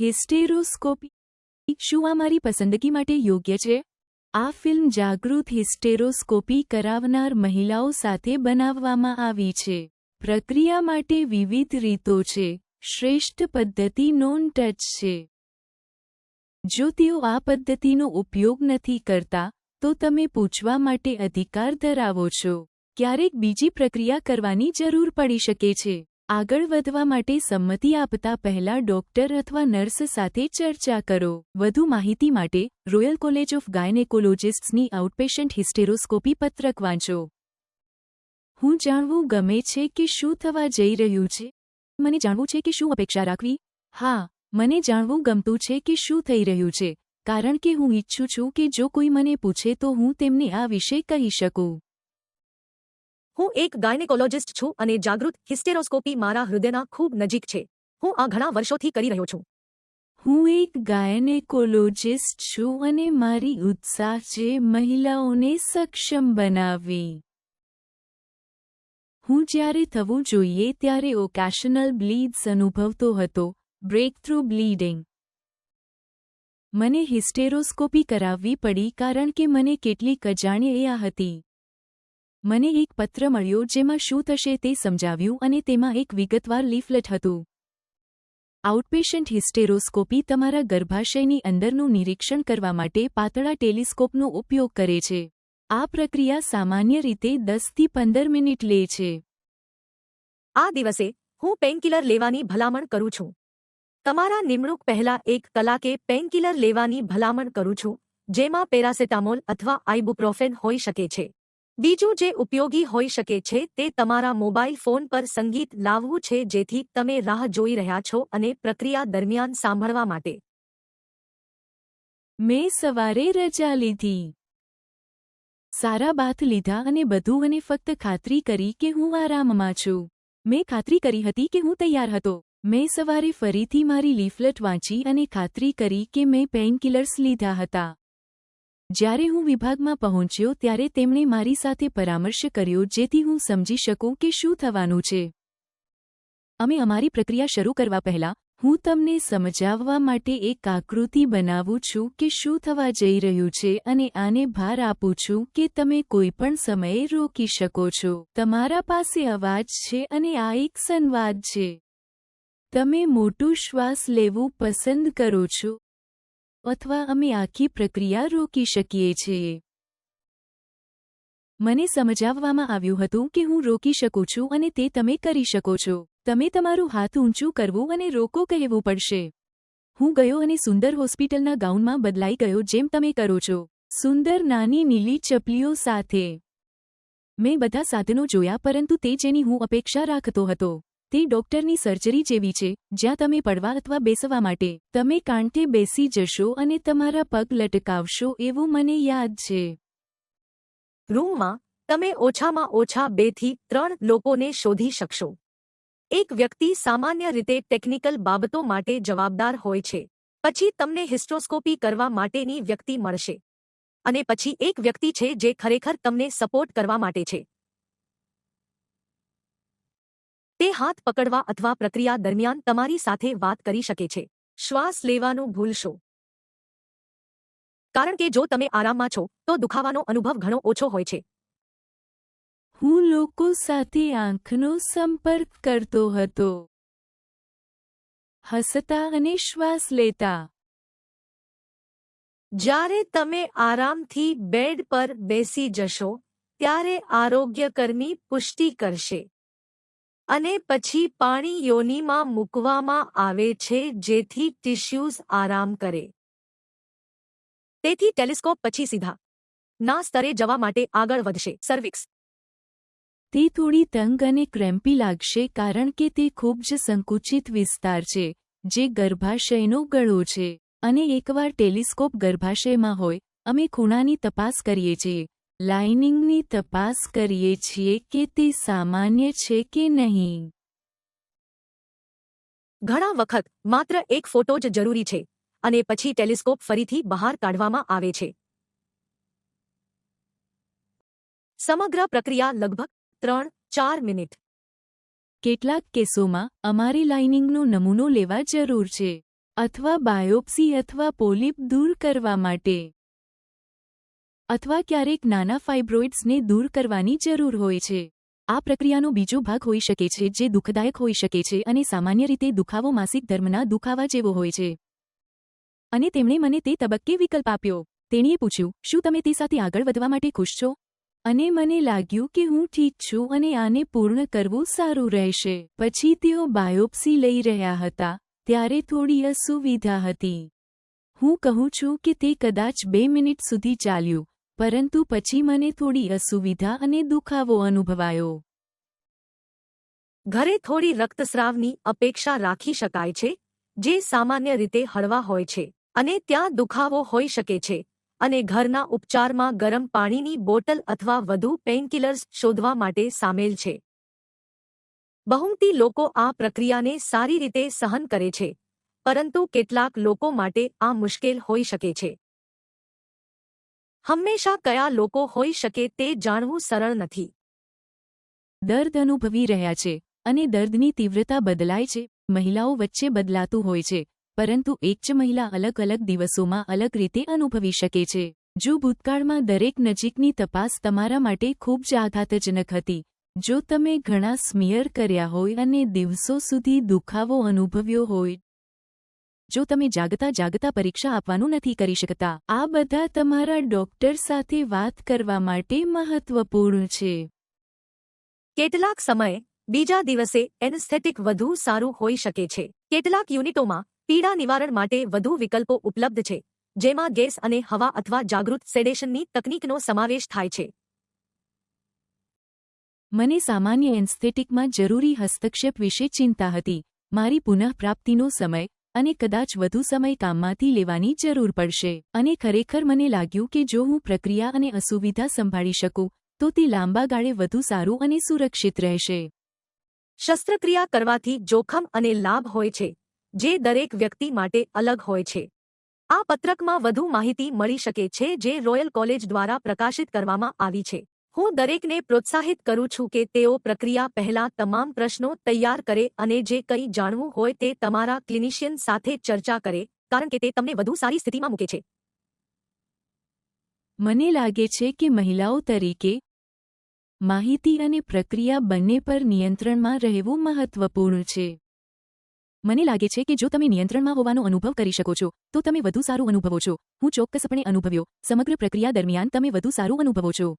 હિસ્ટેરોસ્કોપી શું આ મારી પસંદગી માટે યોગ્ય છે? આ ફિલ્મ જાગૃત હિસ્ટેરોસ્કોપી કરાવનાર મહિલાઓ સાથે બનાવવામાં આવી છે. પ્રક્રિયા માટે વિવિધ રીતો છે. શ્રેષ્ઠ પદ્ધતિ નોન ટચ છે. જો તેઓ આ પદ્ધતિનો ઉપયોગ નથી કરતા, તો તમે પૂછવા માટે અધિકાર ધરાવો છો. ક્યારેક બીજી પ્રક્રિયા કરવાની જરૂર પડી શકે છે. આગળ વધવા માટે સંમતિ આપતા પહેલા ડોક્ટર અથવા નર્સ સાથે ચર્ચા કરો. વધુ માહિતી માટે રોયલ કોલેજ ઓફ ગાયનેકોલોજિસ્ટ્સની આઉટપેશન્ટ હિસ્ટેરોસ્કોપી પત્રક વાંચો. હું જાણવું ગમે છે કે શું થવા જઈ રહ્યું છે? મને જાણવું છે કે શું અપેક્ષા રાખવી? હા, મને જાણવું ગમતું છે કે શું થઈ રહ્યું છે, કારણ કે હું ઈચ્છું છું કે જો કોઈ મને પૂછે તો હું તેમને આ વિશે કહી શકું. હું એક ગાયનેકોલોજિસ્ટ છું અને જાગૃત હિસ્ટેરોસ્કોપી મારા હૃદયના ખૂબ નજીક છે. હું આ ઘણા વર્ષોથી કરી રહ્યો છું. હું એક ગાયનેકોલોજિસ્ટ છું અને મારી ઉત્સાહ છે મહિલાઓને સક્ષમ બનાવવી હું જ્યારે થવું જોઈએ ત્યારે ઓકેશનલ બ્લીડ્સ અનુભવતો હતો બ્રેક થ્રુ બ્લીડિંગ. મને હિસ્ટેરોસ્કોપી કરાવવી પડી કારણ કે મને કેટલીક એ હતી. મને એક પત્ર મળ્યો જેમાં શું થશે તે સમજાવ્યું અને તેમાં એક વિગતવાર લીફલેટ હતું. આઉટપેશન્ટ હિસ્ટેરોસ્કોપી તમારા ગર્ભાશયની અંદરનું નિરીક્ષણ કરવા માટે પાતળા ટેલિસ્કોપનો ઉપયોગ કરે છે. આ પ્રક્રિયા સામાન્ય રીતે દસથી પંદર મિનિટ લે છે. આ દિવસે હું પેનકિલર લેવાની ભલામણ કરું છું. તમારા નિમણૂક પહેલા એક કલાકે પેનકિલર લેવાની ભલામણ કરું છું, જેમાં પેરાસેટામોલ અથવા આઇબુપ્રોફેન હોઈ શકે છે. બીજું જે ઉપયોગી હોઈ શકે છે તે તમારા મોબાઈલ ફોન પર સંગીત લાવવું છે જેથી તમે રાહ જોઈ રહ્યા છો અને પ્રક્રિયા દરમિયાન સાંભળવા માટે. મેં સવારે રજા લીધી. સારા બાથ લીધા અને બધું અને ફક્ત ખાતરી કરી કે હું આરામમાં છું. મેં ખાતરી કરી હતી કે હું તૈયાર હતો. મેં સવારે ફરીથી મારી લીફલેટ વાંચી અને ખાતરી કરી કે મેં પેઇનકિલર્સ લીધા હતા. જ્યારે હું વિભાગમાં પહોંચ્યો ત્યારે તેમણે મારી સાથે પરામર્શ કર્યો જેથી હું સમજી શકું કે શું થવાનું છે. અમે અમારી પ્રક્રિયા શરૂ કરવા પહેલાં, હું તમને સમજાવવા માટે એક આકૃતિ બનાવું છું કે શું થવા જઈ રહ્યું છે અને આને ભાર આપું છું કે તમે કોઈપણ સમયે રોકી શકો છો. તમારા પાસે અવાજ છે અને આ એક સંવાદ છે. તમે મોટું શ્વાસ લેવું પસંદ કરો છો. અથવા અમે આખી પ્રક્રિયા રોકી શકીએ છીએ. મને સમજાવવામાં આવ્યું હતું કે હું રોકી શકું છું અને તે તમે કરી શકો છો. તમે તમારું હાથ ઊંચું કરવું અને રોકો કહેવું પડશે. હું ગયો અને સુંદર હોસ્પિટલના ગાઉનમાં બદલાઈ ગયો જેમ તમે કરો છો. સુંદર નાની નીલી ચપલીઓ સાથે. મેં બધા સાધનો જોયા પરંતુ તે જેની હું અપેક્ષા રાખતો હતો. તે ડોક્ટરની સર્જરી જેવી છે, જ્યાં તમે પડવા અથવા બેસવા માટે, તમે કાંઠે બેસી જશો અને તમારા પગ લટકાવશો એવું મને યાદ છે. રૂમમાં, તમે ઓછામાં ઓછા બેથી ત્રણ લોકોને શોધી શકશો. એક વ્યક્તિ સામાન્ય રીતે ટેકનિકલ બાબતો માટે જવાબદાર હોય છે, પછી તમને હિસ્ટ્રોસ્કોપી કરવા માટેની વ્યક્તિ મળશે. અને પછી એક વ્યક્તિ છે જે ખરેખર તમને સપોર્ટ કરવા માટે છે. તે હાથ પકડવા અથવા પ્રક્રિયા દરમિયાન તમારી સાથે વાત કરી શકે છે. શ્વાસ લેવાનું ભૂલશો. કારણ કે જો તમે આરામમાં છો તો દુખાવાનો અનુભવ ઘણો ઓછો હોય છે. હું લોકો સાથે આંખનો સંપર્ક કરતો હતો. હસતા અને શ્વાસ લેતા. જ્યારે તમે આરામથી બેડ પર બેસી જશો ત્યારે આરોગ્યકર્મી પુષ્ટિ કરશે. અને પછી પાણી યોનીમાં મૂકવામાં આવે છે, જેથી ટિશ્યુઝ આરામ કરે. તેથી ટેલિસ્કોપ પછી સીધા. ના સ્તરે જવા માટે આગળ વધશે. સર્વિક્સ. તે થોડી તંગ અને ક્રેમ્પી લાગશે કારણ કે તે ખૂબ જ સંકુચિત વિસ્તાર છે, જે ગર્ભાશયનો ગળો છે. અને એકવાર ટેલિસ્કોપ ગર્ભાશયમાં હોય, અમે ખૂણાની તપાસ કરીએ છીએ. લાઇનિંગની તપાસ કરીએ છીએ કે તે સામાન્ય છે કે નહીં. ઘણા વખત માત્ર એક ફોટો જ જરૂરી છે અને પછી ટેલિસ્કોપ ફરીથી બહાર કાઢવામાં આવે છે. સમગ્ર પ્રક્રિયા લગભગ ત્રણ ચાર મિનિટ. કેટલાક કેસોમાં અમારી લાઇનિંગનો નમૂનો લેવા જરૂર છે અથવા બાયોપ્સી અથવા પોલિપ દૂર કરવા માટે. અથવા ક્યારેક નાના ફાઇબ્રોઇડ્સને દૂર કરવાની જરૂર હોય છે. આ પ્રક્રિયાનો બીજો ભાગ હોઈ શકે છે જે દુઃખદાયક હોઈ શકે છે અને સામાન્ય રીતે દુખાવો માસિક ધર્મના દુખાવા જેવો હોય છે. અને તેમણે મને તે તબક્કે વિકલ્પ આપ્યો. તેણીએ પૂછ્યું, શું તમે તે સાથે આગળ વધવા માટે ખુશ છો? અને મને લાગ્યું કે હું ઠીક છું અને આને પૂર્ણ કરવું સારું રહેશે. પછી તેઓ બાયોપ્સી લઈ રહ્યા હતા. ત્યારે થોડી અસુવિધા હતી. હું કહું છું કે તે કદાચ બે મિનિટ સુધી ચાલ્યું. પરંતુ પછી મને થોડી અસુવિધા અને દુખાવો અનુભવાયો. ઘરે થોડી રક્તસ્રાવની અપેક્ષા રાખી શકાય છે, જે સામાન્ય રીતે હળવા હોય છે, અને ત્યાં દુખાવો હોઈ શકે છે, અને ઘરના ઉપચારમાં ગરમ પાણીની બોટલ અથવા વધુ પેઇનકિલર્સ શોધવા માટે સામેલ છે. બહુમતી લોકો આ પ્રક્રિયાને સારી રીતે સહન કરે છે, પરંતુ કેટલાક લોકો માટે આ મુશ્કેલ હોઈ શકે છે. હંમેશા કયા લોકો હોઈ શકે તે જાણવું સરળ નથી. દર્દ અનુભવી રહ્યા છે અને દર્દની તીવ્રતા બદલાય છે. મહિલાઓ વચ્ચે બદલાતું હોય છે, પરંતુ એક જ મહિલા અલગ અલગ દિવસોમાં અલગ રીતે અનુભવી શકે છે. જો ભૂતકાળમાં દરેક નજીકની તપાસ તમારા માટે ખૂબ જ આઘાતજનક હતી, જો તમે ઘણા સ્મિયર કર્યા હોય અને દિવસો સુધી દુખાવો અનુભવ્યો હોય જો તમે જાગતા જાગતા પરીક્ષા આપવાનું નથી કરી શકતા આ બધા તમારા ડોક્ટર સાથે વાત કરવા માટે મહત્વપૂર્ણ છે. કેટલાક સમયે બીજા દિવસે એનેસ્થેટિક વધુ સારું હોઈ શકે છે. કેટલાક યુનિટોમાં પીડા નિવારણ માટે વધુ વિકલ્પો ઉપલબ્ધ છે જેમાં ગેસ અને હવા અથવા જાગૃત સેડેશનની તકનીકનો સમાવેશ થાય છે. મને સામાન્ય એન્સ્થેટિકમાં જરૂરી હસ્તક્ષેપ વિશે ચિંતા હતી. મારી પુનઃપ્રાપ્તિનો સમય અને કદાચ વધુ સમય કામમાંથી લેવાની જરૂર પડશે. અને ખરેખર મને લાગ્યું કે જો હું પ્રક્રિયા અને અસુવિધા સંભાળી શકું, તો તે લાંબા ગાળે વધુ સારું અને સુરક્ષિત રહેશે. શસ્ત્રક્રિયા કરવાથી જોખમ અને લાભ હોય છે, જે દરેક વ્યક્તિ માટે અલગ હોય છે. આ પત્રકમાં વધુ માહિતી મળી શકે છે જે રોયલ કોલેજ દ્વારા પ્રકાશિત કરવામાં આવી છે. હું દરેકને પ્રોત્સાહિત કરું છું કે તેઓ પ્રક્રિયા પહેલા તમામ પ્રશ્નો તૈયાર કરે અને જે કંઈ જાણવું હોય તે તમારા ક્લિનિશિયન સાથે ચર્ચા કરે, કારણ કે તે તમને વધુ સારી સ્થિતિમાં મૂકે છે. મને લાગે છે કે મહિલાઓ તરીકે માહિતી અને પ્રક્રિયા બંને પર નિયંત્રણમાં રહેવું મહત્વપૂર્ણ છે. મને લાગે છે કે જો તમે નિયંત્રણમાં હોવાનો અનુભવ કરી શકો છો, તો તમે વધુ સારું અનુભવો છો. હું ચોક્કસપણે અનુભવ્યો. સમગ્ર પ્રક્રિયા દરમિયાન તમે વધુ સારું અનુભવો છો.